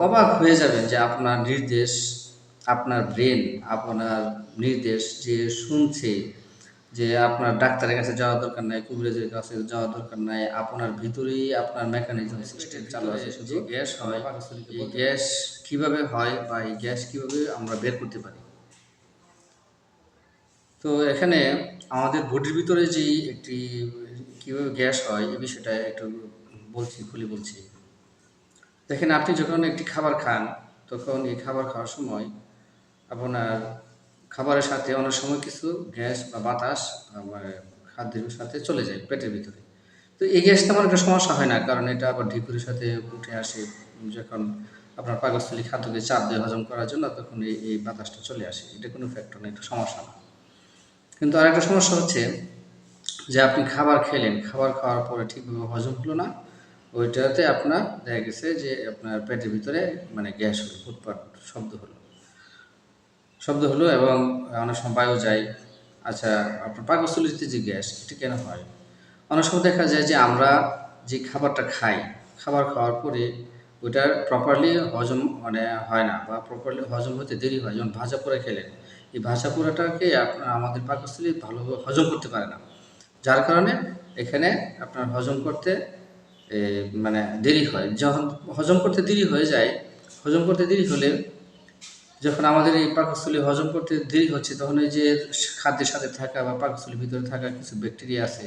অবাক হয়ে যাবেন যে আপনার নির্দেশ আপনার ব্রেন আপনার নির্দেশ যে শুনছে যে আপনার ডাক্তারের কাছে যাওয়ার দরকার নাই কুবিরাজের কাছে যাওয়ার দরকার নাই আপনার ভিতরেই আপনার মেকানিজম সিস্টেম চালু আছে শুধু। গ্যাস হয় এই গ্যাস কীভাবে হয় বা এই গ্যাস কীভাবে আমরা বের করতে পারি? তো এখানে আমাদের বডির ভিতরে যে একটি কীভাবে গ্যাস হয় এই বিষয়টা একটু বলছি খুলে বলছি। দেখেন, আপনি যখন একটি খাবার খান, তখন এই খাবার খাওয়ার সময় আপনার খাবারের সাথে অনেক সময় কিছু গ্যাস বা বাতাস খাদ্যের সাথে চলে যায় পেটের ভিতরে। তো এই গ্যাস তেমন একটা সমস্যা হয় না, কারণ এটা আবার ঢিপুরের সাথে উঠে আসে। যখন আপনার পাকস্থলী খাদ্যকে চাপ দিয়ে হজম করার জন্য, তখন এই এই বাতাসটা চলে আসে। এটা কোনো ফ্যাক্টর না, এটা সমস্যা না। কিন্তু আরেকটা সমস্যা হচ্ছে যে আপনি খাবার খেলেন, খাবার খাওয়ার পরে ঠিকভাবে হজম হলো না ওইটাতে আপনার দেখা গেছে যে আপনার পেটের ভিতরে মানে গ্যাস হলো ফুটপাট শব্দ হলো। শব্দ হলো এবং অনেক সময় বায়ু যায়। আচ্ছা আপনার পাকস্থলিতে যে গ্যাস, এটি কেন হয়? অনেক সময় দেখা যায় যে আমরা যে খাবারটা খাই, খাবার খাওয়ার পরে ওইটার প্রপারলি হজম মানে হয় না বা প্রপারলি হজম হতে দেরি হয়। যেমন ভাজা পোড়া খেলেন, এই ভাজা পোড়াটাকে আপনার আমাদের পাকস্থলী ভালোভাবে হজম করতে পারে না। যার কারণে এখানে আপনার হজম করতে মানে দেরি হয়। যখন হজম করতে দেরি হয়ে যায়, হজম করতে দেরি হলে যখন আমাদের এই পাকস্থলী হজম করতে দেরি হচ্ছে, তখন এই যে খাদ্যের সাথে থাকা বা পাকস্থলীর ভিতরে থাকা কিছু ব্যাকটেরিয়া আছে।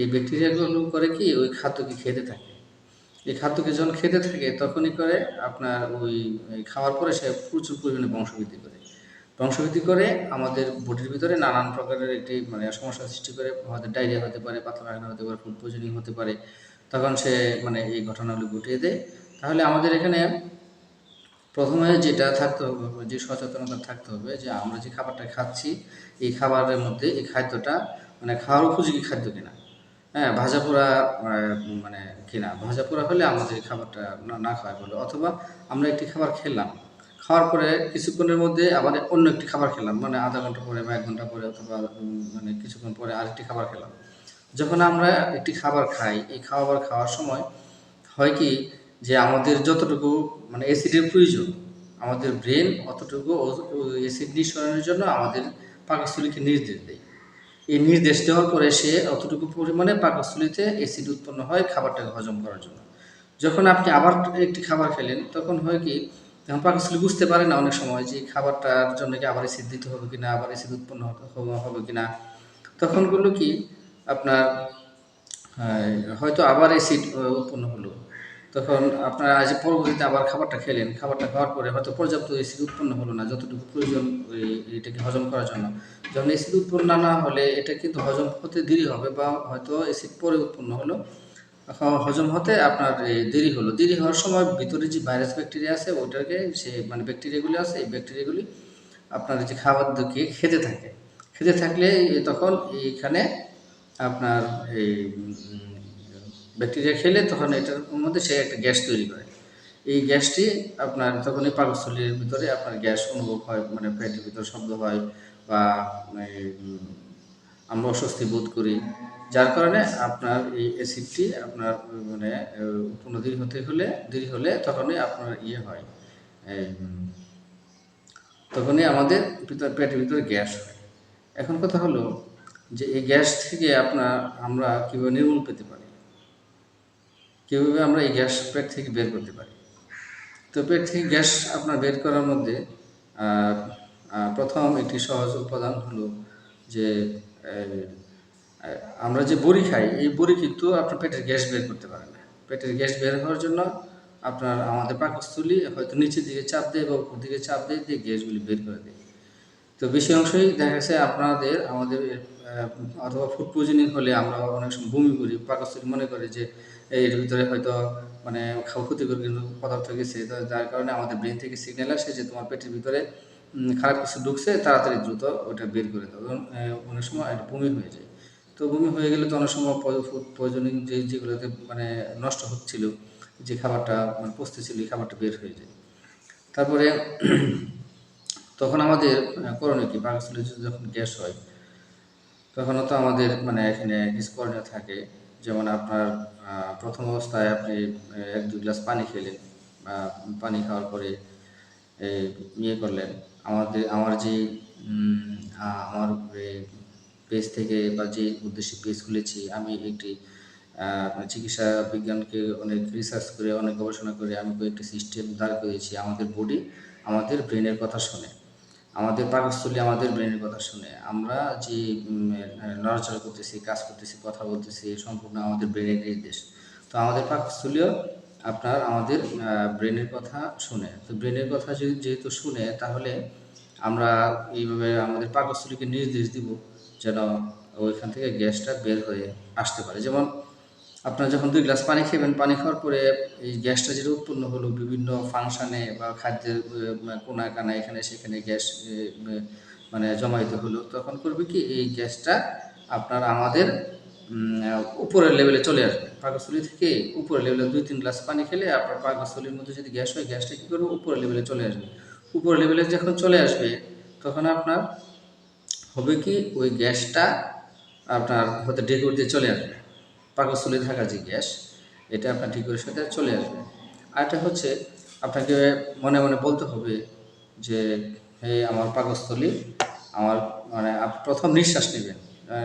এই ব্যাকটেরিয়াগুলো করে কি ওই খাদ্যকে খেতে থাকে। এই খাদ্যকে যখন খেতে থাকে, তখনই করে আপনার ওই খাওয়ার পরে সে প্রচুর পরিমাণে বংশবৃদ্ধি করে। বংশবৃদ্ধি করে আমাদের বডির ভিতরে নানান প্রকারের একটি মানে সমস্যা সৃষ্টি করে। আমাদের ডায়রিয়া হতে পারে পাতলা হতে পারে ফুড পয়জনিং হতে পারে। তখন সে মানে এই ঘটনাগুলি ঘটিয়ে দেয়। তাহলে আমাদের এখানে প্রথমে যেটা থাকতে হবে, যে সচেতনতা থাকতে হবে, যে আমরা যে খাবারটা খাচ্ছি, এই খাবারের মধ্যে এই খাদ্যটা মানে খাওয়ার উপযোগী খাদ্য কিনা। হ্যাঁ ভাজা পোড়া মানে কিনা। ভাজা পোড়া হলে আমাদের এই খাবারটা না খাওয়া ভালো অথবা আমরা একটি খাবার খেলাম। খাওয়ার পরে কিছুক্ষণের মধ্যে আবার অন্য একটি খাবার খেলাম। মানে আধা ঘণ্টা পরে বা এক ঘণ্টা পরে অথবা মানে কিছুক্ষণ পরে আরেকটি খাবার খেলাম। যখন আমরা একটি খাবার খাই, এই খাবার খাওয়ার সময় হয় কি যে আমাদের যতটুকু মানে অ্যাসিডের প্রয়োজন, আমাদের ব্রেন অতটুকু অ্যাসিড নিঃসরণের জন্য আমাদের পাকস্থলীকে নির্দেশ দেয়। এই নির্দেশ দেওয়ার পরে সে অতটুকু পরিমাণে পাকস্থলীতে অ্যাসিড উৎপন্ন হয় খাবারটাকে হজম করার জন্য। যখন আপনি আবার একটি খাবার খেলেন, তখন হয় কি তখন পাকস্থলী বুঝতে পারে না অনেক সময় যে খাবারটার জন্য কি আবার অ্যাসিড দিতে হবে কিনা, আবার অ্যাসিড উৎপন্ন হবে- কিনা। তখন করল কি আপনার হয়তো আবার অ্যাসিড উৎপন্ন হলো। তখন আপনার আজ পরবর্তীতে আবার খাবারটা খেলেন। খাবারটা খাওয়ার পরে হয়তো পর্যাপ্ত অ্যাসিড উৎপন্ন হলো না, যতটুকু প্রয়োজন ওই এটাকে হজম করার জন্য। যখন অ্যাসিড উৎপন্ন না হলে এটা কিন্তু হজম হতে দেরি হবে বা হয়তো অ্যাসিড পরে উৎপন্ন হলো। হজম হতে আপনার দেরি হলো। দেরি হওয়ার সময় ভিতরে যে ভাইরাস ব্যাকটেরিয়া আছে, ওইটাকে সে মানে ব্যাকটেরিয়াগুলি আছে, এই ব্যাকটেরিয়াগুলি আপনার যে খাবার খেতে থাকে। খেতে থাকলে তখন এইখানে আপনার এই ব্যাকটেরিয়া খেলে তখন এটার মধ্যে সে একটা গ্যাস তৈরি করে এই গ্যাসটি আপনার তখন এই পাকস্থলীর ভিতরে আপনার গ্যাস অনুভব হয় মানে পেটের ভিতরে শব্দ হয় বা আমরা অস্বস্তি বোধ করি। যার কারণে আপনার এই অ্যাসিডটি আপনার মানে উৎপন্ন দেরি হতে হলে, দেরি হলে তখনই আপনার ইয়ে হয়। তখনই আমাদের পেটের ভিতরে গ্যাস হয়। এখন কথা হলো যে এই গ্যাস থেকে আপনার আমরা কীভাবে নির্মূল পেতে পারি? কীভাবে আমরা এই গ্যাস পেট থেকে বের করতে পারি? তো পেট থেকে গ্যাস আপনার বের করার মধ্যে প্রথম একটি সহজ উপাদান হলো যে আমরা যে বড়ি খাই, এই বড়ি কিন্তু আপনার পেটের গ্যাস বের করতে পারে না। পেটের গ্যাস বের হওয়ার জন্য আপনার, আমাদের পাকস্থলী হয়তো নিচের দিকে চাপ দেয় বা উপর দিকে চাপ দেয়, দিয়ে গ্যাসগুলি বের করে দেয়। তো বেশি অংশই দেখা গেছে আপনাদের, আমাদের অথবা ফুড পয়জনিং হলে আমরা অনেক সময় বমি করি, পাকস্থলী মনে করে যে এর ভিতরে হয়তো মানে খাওয়া ক্ষতিকর কিন্তু পদার্থ গেছে, তো যার কারণে আমাদের ব্রেন থেকে সিগন্যাল আসে যে তোমার পেটের ভিতরে খারাপ কিছু ঢুকছে, তাড়াতাড়ি দ্রুত ওটা বের করে দাও। অনেক সময় এটা বমি হয়ে যায়। তো বমি হয়ে গেলে তো অনেক সময় ফুড পয়জনিং যে, যেগুলোতে মানে নষ্ট হচ্ছিল, যে খাবারটা মানে পচতে ছিল, এই খাবারটা বের হয়ে যায়। তারপরে তখন আমাদের করণীয় কি? পাকস্থলী যখন গ্যাস হয় তখনও তো আমাদের মানে এখানে কিছু থাকে। যেমন আপনার প্রথম অবস্থায় আপনি এক, দুই গ্লাস পানি খেলেন পানি খাওয়ার পরে ইয়ে করলেন। আমাদের, আমার যে আমার পেজ থেকে বা যে উদ্দেশ্যে পেজ খুলেছি, আমি একটি চিকিৎসা বিজ্ঞানকে অনেক রিসার্চ করে, অনেক গবেষণা করে, আমি কয়েকটি সিস্টেম দাঁড় করেছি আমাদের বডি আমাদের ব্রেনের কথা শুনে। আমাদের পাকস্থলী আমাদের ব্রেনের কথা শুনে। আমরা যে নড়াচড়া করতেছি, কাজ করতেছি, কথা বলতেছি সম্পূর্ণ আমাদের ব্রেনের নির্দেশ। তো আমাদের পাকস্থলীয় আপনার আমাদের ব্রেনের কথা শুনে। তো ব্রেনের কথা যদি, যেহেতু শুনে, তাহলে আমরা এইভাবে আমাদের পাকস্থলীকে নির্দেশ দিব যেন ওইখান থেকে গ্যাসটা বের হয়ে আসতে পারে। যেমন আপনার যখন দুই গ্লাস পানি খেবেন পানি খাওয়ার পরে এই গ্যাসটা যেটা উৎপন্ন হলো বিভিন্ন ফাংশানে বা খাদ্যের আহ, কোনা কানা এখানে সেখানে গ্যাস মানে জমাইতে হলো তখন করবে কি এই গ্যাসটা আপনার আমাদের উপরের লেভেলে চলে আসবে। পাকস্থলী থেকে উপরের লেভেলে দুই তিন গ্লাস পানি খেলে আপনার পাকস্থলীর মধ্যে যদি গ্যাস হয় গ্যাসটা কী করবে? উপরের লেভেলে চলে আসবে। উপরের লেভেলে যখন চলে আসবে তখন আপনার হবে কি ওই গ্যাসটা আপনার হয়তো ডেকুর দিয়ে চলে আসবে। পাকস্থলী থাকা যে গ্যাস, এটা আপনার ডেকুরের সাথে চলে আসবে। আর এটা হচ্ছে, আপনাকে মনে মনে বলতে হবে যে, হে আমার পাকস্থলী, আমার মানে প্রথম নিঃশ্বাস নেবেন।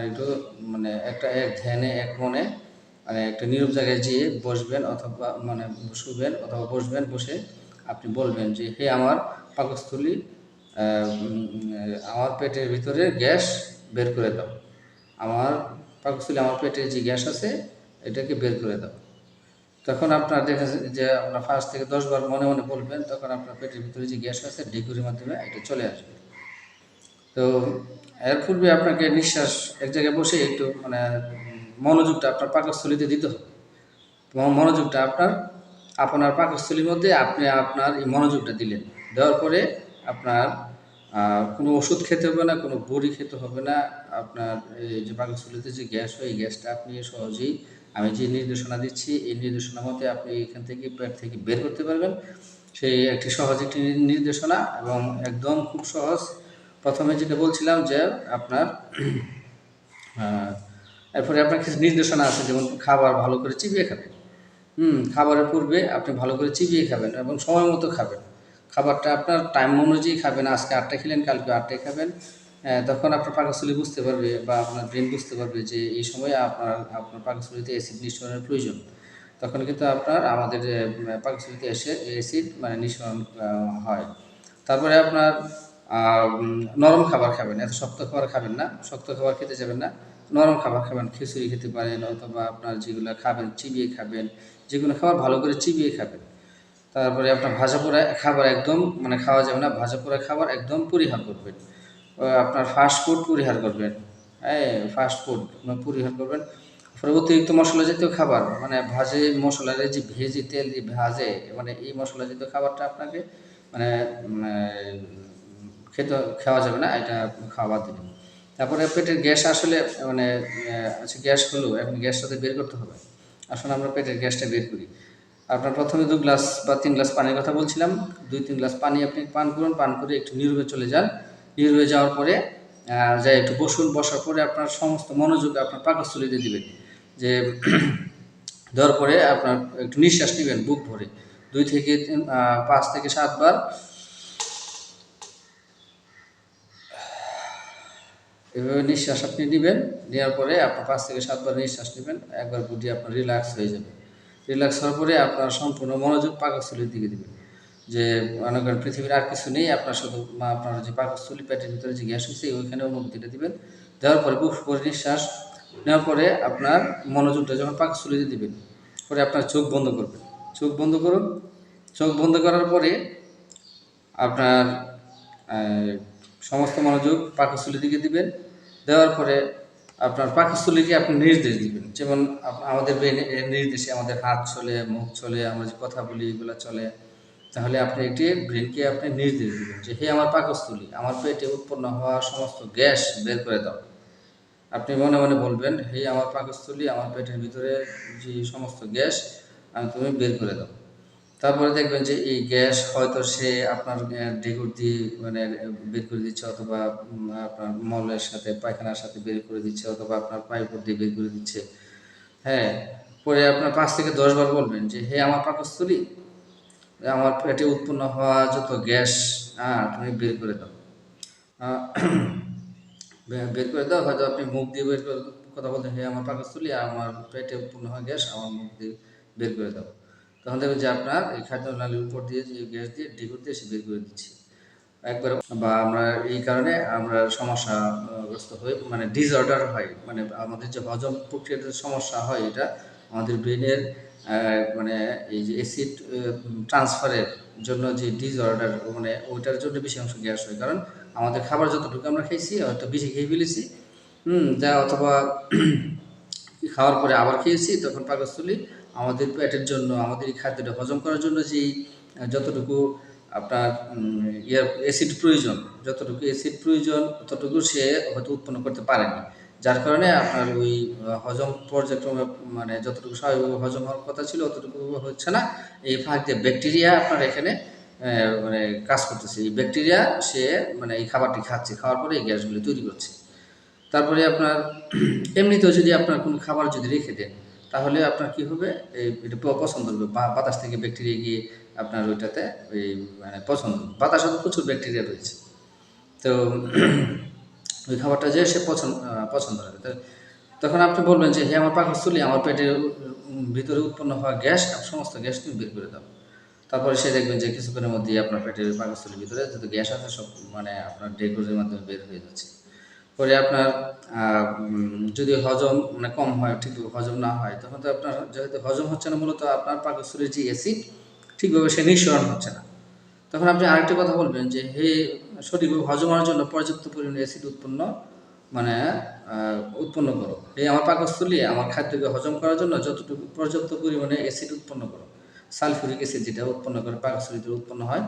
একটু মানে একটা এক ধ্যানে, এক মনে মানে একটা নীরব জায়গায় যেয়ে বসবেন অথবা মানে শুবেন অথবা বসবেন, বসে আপনি বলবেন যে, হে আমার পাকস্থলী আমার পেটের ভিতরে গ্যাস বের করে দাও। আমার পাকস্থলী আমার পেটে যে গ্যাস আছে, এটাকে বের করে দাও। তখন আপনার দেখা যে আপনার ফার্স্ট থেকে দশ বার মনে মনে বলবেন, তখন আপনার পেটের ভিতরে যে গ্যাস আছে ডেকুরির মাধ্যমে এটা চলে আসবে। তো এর পূর্বে আপনাকে নিঃশ্বাস এক জায়গায় বসে একটু মানে মনোযোগটা আপনার পাকস্থলীতে দিতে হবে। মনোযোগটা আপনার আপনার পাকস্থলীর মধ্যে আপনি আপনার এই মনোযোগটা দিলেন। দেওয়ার পরে আপনার কোনো ওষুধ খেতে হবে না, কোনো বড়ি খেতে হবে না। আপনার এই যে পাকস্থলীতে যে গ্যাস হয়, এই গ্যাসটা আপনি সহজেই আমি যে নির্দেশনা দিচ্ছি, এই নির্দেশনা মতে আপনি এখান থেকে পেট থেকে বের করতে পারবেন। সেই একটি সহজ একটি নির্দেশনা এবং একদম খুব সহজ। প্রথমে যেটা বলছিলাম যে আপনার এরপরে আপনার কিছু নির্দেশনা আছে, যেমন খাবার ভালো করে চিবিয়ে খাবেন। হুম, খাবারের পূর্বে আপনি ভালো করে চিবিয়ে খাবেন এবং সময় মতো খাবেন। খাবারটা আপনার টাইম অনুযায়ী খাবেন, আজকে আটটা খেলেন, কালকে আটটায় খাবেন। তখন আপনার পাকস্থলী বুঝতে পারবে বা আপনার ব্রেন বুঝতে পারবে যে এই সময় আপনার আপনার পাকস্থলীতে অ্যাসিড নিঃসরণের প্রয়োজন। তখন কিন্তু আপনার আমাদের পাকস্থলীতে এসে অ্যাসিড মানে নিঃসরণ হয়। তারপরে আপনার নরম খাবার খাবেন, এত শক্ত খাবার খাবেন না, শক্ত খাবার খেতে যাবেন না। নরম খাবার খাবেন, খিচুড়ি খেতে পারেন অথবা আপনার যেগুলো খাবেন, চিবিয়ে খাবেন, যেগুলো খাবার ভালো করে চিবিয়ে খাবেন। তারপরে আপনার ভাজা পোড়া খাবার একদম মানে খাওয়া যাবে না, ভাজা পোড়া খাবার একদম পরিহার করবেন। আপনার ফাস্ট ফুড পরিহার করবেন। হ্যাঁ ফাস্ট ফুড পরিহার করবেন। তারপরে অতিরিক্ত মশলা জাতীয় খাবার মানে ভাজে মশলার যে ভেজে তেল যে ভাজে মানে এই মশলা জাতীয় খাবারটা আপনাকে মানে খেতে, খাওয়া যাবে না, এটা খাওয়া দেবেন। তারপরে পেটের গ্যাস আসলে মানে আচ্ছা গ্যাস হলো, এখন গ্যাসটাতে বের করতে হবে। আসলে আমরা পেটের গ্যাসটা বের করি। আপনার প্রথমে দু গ্লাস বা তিন গ্লাস পানির কথা বলছিলাম। দুই, তিন গ্লাস পানি আপনি পান করুন, পান করে একটু নীরবে চলে যান। নীরবে যাওয়ার পরে যাই একটু বসুন, বসার পরে আপনার সমস্ত মনোযোগ আপনার পাকস্থলীতে দিবেন যে দেওয়ার পরে আপনার একটু নিঃশ্বাস নেবেন বুক ভরে। দুই থেকে পাঁচ থেকে সাতবার এভাবে নিঃশ্বাস আপনি নেবেন। নেওয়ার পরে আপনার পাঁচ থেকে সাতবার নিঃশ্বাস নেবেন। একবার বডি আপনার রিল্যাক্স হয়ে যাবে। রিল্যাক্স হওয়ার পরে আপনার সম্পূর্ণ মনোযোগ পাকস্থলীর দিকে দিবেন। যে মনে করেন পৃথিবীর আর কিছু নেই, আপনার শুধু আপনার যে পাকস্থলী পেটের ভিতরে যে গ্যাস হয়েছে ওইখানে অনুভূতিটা দিবেন। দেওয়ার পরে বুক করে নিঃশ্বাস নেওয়ার পরে আপনার মনোযোগটা যখন পাকস্থলীতে দিবেন, পরে আপনার চোখ বন্ধ করবেন। চোখ বন্ধ করুন। চোখ বন্ধ করার পরে আপনার সমস্ত মনোযোগ পাকস্থলীর দিকে দিবেন। দেওয়ার পরে আপনার পাকস্থলীকে আপনি নির্দেশ দিবেন। যেমন আমাদের নির্দেশে আমাদের হাত চলে, মুখ চলে, আমরা যে কথা বলি এগুলো চলে, তাহলে আপনি একটি ব্রেনকে আপনি নির্দেশ দিবেন যে, হে আমার পাকস্থলী, আমার পেটে উৎপন্ন হওয়া সমস্ত গ্যাস বের করে দাও। আপনি মনে মনে বলবেন, হে আমার পাকস্থলী, আমার পেটের ভিতরে যে সমস্ত গ্যাস, আমি তুমি বের করে দাও। তারপরে দেখবেন যে এই গ্যাস হয়তো সে আপনার ডেগুর দিয়ে মানে বের করে দিচ্ছে অথবা আপনার মলের সাথে, পায়খানার সাথে বের করে দিচ্ছে অথবা আপনার পাইপর দিয়ে বের করে দিচ্ছে। হ্যাঁ পরে আপনার পাঁচ থেকে দশ বার বলবেন যে, হে, আমার পাকস্থলী, আমার পেটে উৎপন্ন হওয়া যত গ্যাস হ্যাঁ তুমি বের করে দাও। বের করে দাও, হয়তো আপনি মুখ দিয়ে বের করে কথা বলতে, হে, আমার পাকস্থলী আমার পেটে উৎপন্ন হওয়া গ্যাস, আমার মুখ দিয়ে বের করে দাও। তখন দেখবেন যে আপনার এই খাদ্য নালীর উপর দিয়ে যে গ্যাস দিয়ে ডিগুর দিয়ে সে বের করে দিচ্ছে। একবার বা আমরা এই কারণে আমরা সমস্যাগ্রস্ত হয়ে মানে ডিসঅর্ডার হয় মানে আমাদের যে হজম প্রক্রিয়াতে সমস্যা হয় এটা আমাদের ব্রেনের মানে এই যে অ্যাসিড ট্রান্সফারের জন্য যে ডিসঅর্ডার মানে ওইটার জন্য বেশি অংশ গ্যাস হয়। কারণ আমাদের খাবার যতটুকু আমরা খেয়েছি হয়তো বেশি খেয়ে ফেলেছি, হুম, যা অথবা খাওয়ার পরে আবার খেয়েছি, তখন পাকস্থলী আমাদের পেটের জন্য আমাদের এই খাদ্যটা হজম করার জন্য আহ, যতটুকু আপনার ইয়ার ইয়ে অ্যাসিড প্রয়োজন যতটুকু অ্যাসিড প্রয়োজন ততটুকু সে হয়তো উৎপন্ন করতে পারেনি। যার কারণে আপনার ওই হজম পর্যায়ক্রমে মানে যতটুকু স্বাভাবিক হজম হওয়ার কথা ছিল অতটুকু হচ্ছে না। এই ফাঁক দিয়ে ব্যাকটেরিয়া আপনার এখানে মানে কাজ করতেছে। এই ব্যাকটেরিয়া সে মানে এই খাবারটি খাচ্ছে খাওয়ার পরে এই গ্যাসগুলি তৈরি করছে। তারপরে আপনার এমনিতেও যদি আপনার কোনো খাবার যদি রেখে দেন তাহলে আপনার কি হবে? এই এটা পছন্দ হবে। বাতাস থেকে ব্যাকটেরিয়া গিয়ে আপনার ওইটাতে ওই মানে পছন্দ বাতাসে তো প্রচুর ব্যাকটেরিয়া রয়েছে। তো ওই খাবারটা যে সে পছন্দ পছন্দ হবে। তো তখন আপনি বলবেন যে হ্যাঁ আমার পাকস্থলী আমার পেটের ভিতরে উৎপন্ন হওয়া গ্যাস সমস্ত গ্যাস তুমি বের করে দাও। তারপরে সে দেখবেন যে, কিছুক্ষণের মধ্যেই আপনার পেটের পাকস্থলীর ভিতরে যত গ্যাস আছে সব মানে আপনার ডেগ্রোজের মাধ্যমে বের হয়ে যাচ্ছে। পরে আপনার যদি হজম মানে কম হয়, ঠিক হজম না হয়, তখন তো আপনার যেহেতু হজম হচ্ছে না, মূলত আপনার পাকস্থলীর যে অ্যাসিড ঠিকভাবে সে নিঃসরণ হচ্ছে না। তখন আপনি আরেকটি কথা বলবেন যে, হে, সঠিকভাবে হজম হওয়ার জন্য পর্যাপ্ত পরিমাণে অ্যাসিড উৎপন্ন মানে উৎপন্ন করো। এই আমার পাকস্থলী, আমার খাদ্যকে হজম করার জন্য যতটুকু পর্যাপ্ত পরিমাণে অ্যাসিড উৎপন্ন করো। সালফিউরিক অ্যাসিড যেটা উৎপন্ন করে, পাকস্থলীতে উৎপন্ন হয়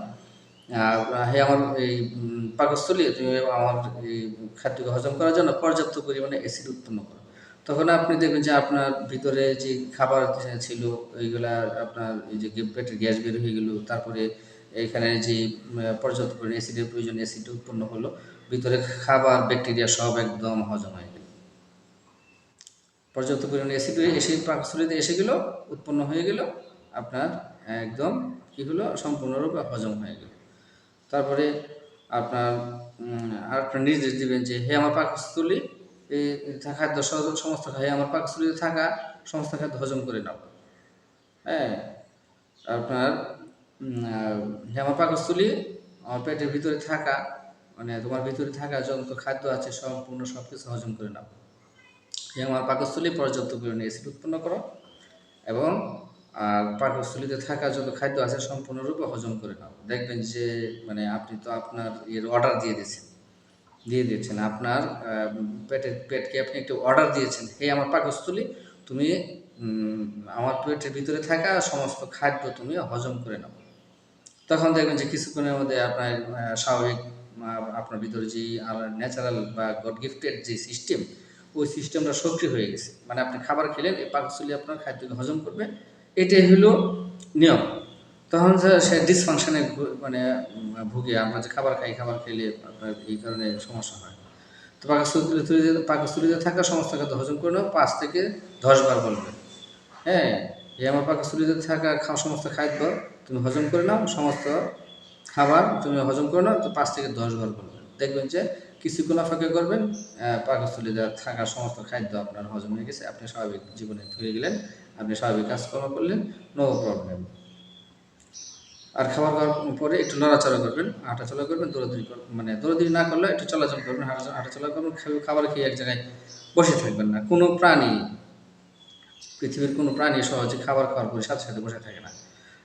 হে আমার এই পাকস্থলী তুমি আমার এই খাদ্যকে হজম করার জন্য পর্যাপ্ত পরিমাণে অ্যাসিড উৎপন্ন করো। তখন আপনি দেখবেন যে আপনার ভিতরে যে খাবার ছিল ওইগুলা আপনার এই যে পেটের গ্যাস বের হয়ে গেলো, তারপরে এখানে যে পর্যাপ্ত পরিমাণে অ্যাসিডের প্রয়োজন অ্যাসিড উৎপন্ন হলো, ভিতরে খাবার ব্যাকটেরিয়া সব একদম হজম হয়ে গেল। পর্যাপ্ত পরিমাণে অ্যাসিড এসে পাকস্থলীতে এসে গেল, উৎপন্ন হয়ে গেল, আপনার একদম কি হলো, সম্পূর্ণরূপে হজম হয়ে গেল। তারপরে আপনার আর একটা নির্দেশ দিবেন যে, হে আমার পাকস্থলী এই খাদ্য সমস্ত হে আমার পাকস্থলীতে থাকা সমস্ত খাদ্য হজম করে নাও। হ্যাঁ আপনার হে আমার পাকস্থলী, আমার পেটের ভিতরে থাকা মানে তোমার ভিতরে থাকা যত খাদ্য আছে, সম্পূর্ণ সব কিছু হজম করে নাও। হে আমার পাকস্থলী, পর্যাপ্ত পরিমাণে অ্যাসিড উৎপন্ন করো এবং আর পাকস্থলীতে থাকা যত খাদ্য আছে সম্পূর্ণরূপে হজম করে নাও। দেখবেন যে মানে আপনি তো আপনার এর অর্ডার দিয়ে দিয়েছেন। দিয়ে দিয়েছেন। আপনার পেটের পেটকে আপনি একটু অর্ডার দিয়েছেন। হে, আমার পাকস্থলী, তুমি আমার পেটের ভিতরে থাকা সমস্ত খাদ্য তুমি হজম করে নাও। তখন দেখবেন যে কিছুক্ষণের মধ্যে আপনার স্বাভাবিক আপনার ভিতরে যে ন্যাচারাল বা গড গিফটেড যে সিস্টেম ওই সিস্টেমটা সক্রিয় হয়ে গেছে। মানে আপনি খাবার খেলেন, এই পাকস্থলী আপনার খাদ্যকে হজম করবে। এটাই হলো নিয়ম। তখন সে ডিসফাংশনে মানে ভুগে, আমরা যে খাবার খাই, খাবার খেলে আপনার এই কারণে সমস্যা হয়। তো পাকস্থলীতে পাকস্থলীতে থাকা সমস্ত খাদ্য হজম করে নাও, পাঁচ থেকে দশ বার বলবে। হ্যাঁ এই আমার পাকস্থলীতে থাকা সমস্ত খাদ্য তুমি হজম করে নাও, সমস্ত খাবার তুমি হজম করে নাও, তো পাঁচ থেকে দশ বার করবেন দেখবেন যে কিছুক্ষণ অপেক্ষা করবেন পাকস্থলীতে থাকা সমস্ত খাদ্য আপনার হজম হয়ে গেছে, আপনি স্বাভাবিক জীবনে ফিরে গেলেন। আপনি স্বাভাবিক কাজকর্ম করলেন নো প্রবলেম আর খাবার খাওয়ার পরে একটু নড়াচড়া করবেন, হাঁটাচলা করবেন, দৌড়াদৌড়ি মানে দৌড়াদৌড়ি না করলে একটু চলাচল করবেন হাঁটা হাঁটাচলা করবেন খাবার- খেয়ে এক জায়গায় বসে থাকবেন না। কোনো প্রাণী, পৃথিবীর কোনো প্রাণী সহজে খাবার খাওয়ার পরে সাথে সাথে বসে থাকে না।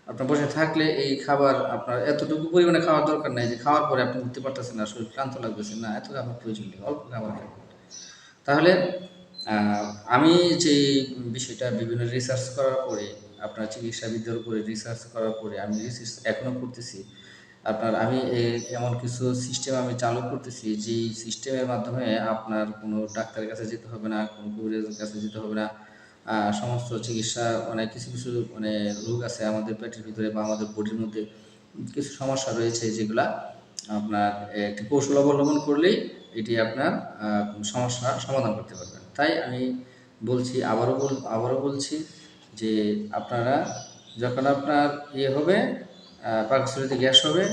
আপনার বসে থাকলে এই খাবার আপনার এতটুকু পরিমাণে খাওয়ার দরকার নাই যে খাওয়ার পরে আপনি উঠতে পারতেছেন না, শরীর ক্লান্ত লাগতেছে না, এত খাবার প্রয়োজন নেই, অল্প খাবার খাবেন। তাহলে আমি যে বিষয়টা বিভিন্ন রিসার্চ করার পরে, আপনার চিকিৎসাবিদ্যার উপরে রিসার্চ করার পরে আমি রিসার্চ এখনও করতেছি। আপনার আমি এমন কিছু সিস্টেম আমি চালু করতেছি, যেই সিস্টেমের মাধ্যমে আপনার কোনো ডাক্তারের কাছে যেতে হবে না, কোনো কবিরাজের কাছে যেতে হবে না। সমস্ত চিকিৎসা মানে কিছু কিছু মানে রোগ আছে আমাদের পেটের ভিতরে বা আমাদের বডির মধ্যে, কিছু সমস্যা রয়েছে যেগুলা আপনার একটি কৌশল অবলম্বন করলেই এটি আপনার সমস্যার সমাধান করতে পারবেন তাই আমি বলছি, আবারও বল, আবারও বলছি যে আপনারা যখন আপনার ইয়ে হবে পাকস্থলীতে গ্যাস হবে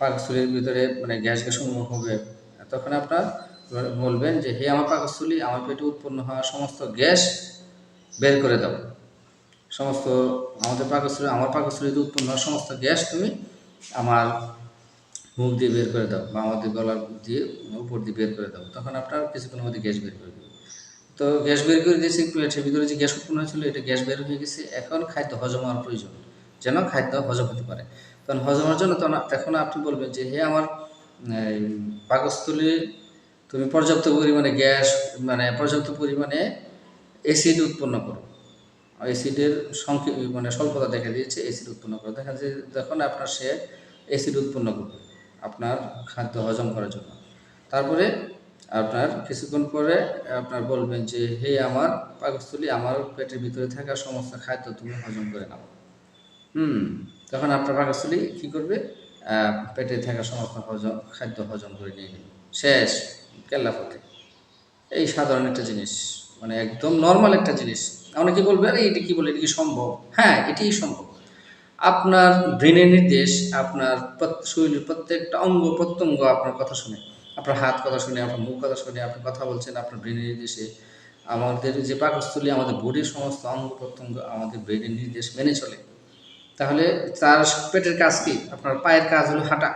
পাকস্থলীর ভিতরে মানে গ্যাস গ্যাস হবে, তখন আপনার বলবেন যে, হে, আমার পাকস্থলী আমার পেটে উৎপন্ন হওয়া সমস্ত গ্যাস বের করে দাও। সমস্ত আমাদের পাকস্থলী আমার পাকস্থলীতে উৎপন্ন হওয়া সমস্ত গ্যাস তুমি আমার মুখ দিয়ে বের করে দাও বা আমাদের গলার দিয়ে, উপর দিয়ে বের করে দাও। তখন আপনার কিছুক্ষণের মধ্যে গ্যাস বের করে দেবে তো গ্যাস বের করে দিয়েছে পেটের ভিতরে যে গ্যাস উৎপন্ন হয়েছিল, এটা গ্যাস বের হয়ে গেছে। এখন খাদ্য হজম হওয়ার প্রয়োজন, যেন খাদ্য হজম হতে পারে। কারণ হজম হওয়ার জন্য তখন আপনি বলবেন যে, হে আমার পাকস্থলী, তুমি পর্যাপ্ত পরিমাণে গ্যাস মানে পর্যাপ্ত পরিমাণে অ্যাসিড উৎপন্ন করো। অ্যাসিডের সংক্ষে মানে স্বল্পতা দেখা দিয়েছে, অ্যাসিড উৎপন্ন করো। দেখা যায় যখন আপনার সে অ্যাসিড উৎপন্ন করবে, আপনার খাদ্য হজম করার জন্য। তারপরে আপনার কিছুক্ষণ পরে আপনার বলবেন যে, হে আমার পাকস্থলী, আমার পেটের ভিতরে থাকা সমস্ত খাদ্য তুমি হজম করে নাও। হুম, তখন আপনার পাকস্থলী কী করবে? পেটে থাকা সমস্ত হজম, খাদ্য হজম করে নিয়ে গেল শেষ কেল্লাফতে এই সাধারণ একটা জিনিস মানে একদম নর্মাল একটা জিনিস। অনেকে বলবে, আরে, এটি কি বলে? এটি কি সম্ভব? হ্যাঁ এটিই সম্ভব। আপনার ব্রেনের নির্দেশ, আপনার শরীরের প্রত্যেকটা অঙ্গ প্রত্যঙ্গ আপনার কথা শুনে। আপনার হাত কথা শুনে, আপনার মুখ কথা শুনে, আপনি কথা বলছেন, আপনার ব্রেনের নির্দেশে। আমাদের যে পাকস্থলী, আমাদের বডির সমস্ত অঙ্গ প্রত্যঙ্গ আমাদের ব্রেনের নির্দেশ মেনে চলে। তাহলে তার পেটের কাজ কি? আপনার পায়ের কাজ হলো হাঁটা।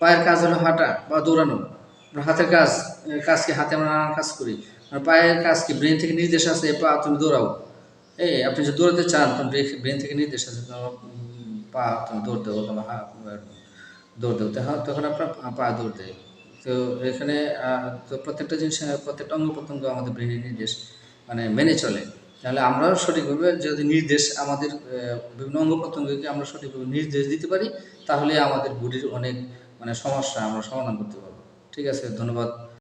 পায়ের কাজ হলো হাঁটা বা দৌড়ানো। হাতের কাজ, এর কাজ কি? হাতে আমরা নানান কাজ করি। পায়ের কাজ কি? ব্রেন থেকে নির্দেশ আছে পা, তুমি দৌড়াও। এই আপনি যদি দৌড়াতে চান তখন ব্রেন থেকে নির্দেশ আছে পা, তুমি দৌড় দেবো তোমার দৌড় দেবো তখন তখন আপনার পা- পা দৌড় দেয়। তো এখানে তো প্রত্যেকটা জিনিস প্রত্যেকটা অঙ্গ প্রত্যঙ্গ আমাদের ব্রেনের নির্দেশ মানে মেনে চলে। তাহলে আমরাও সঠিকভাবে যদি নির্দেশ আমাদের বিভিন্ন অঙ্গ প্রত্যঙ্গকে আমরা সঠিকভাবে নির্দেশ দিতে পারি, তাহলে আমাদের বুড়ির অনেক মানে সমস্যা আমরা সমাধান করতে পারব। ঠিক আছে, ধন্যবাদ।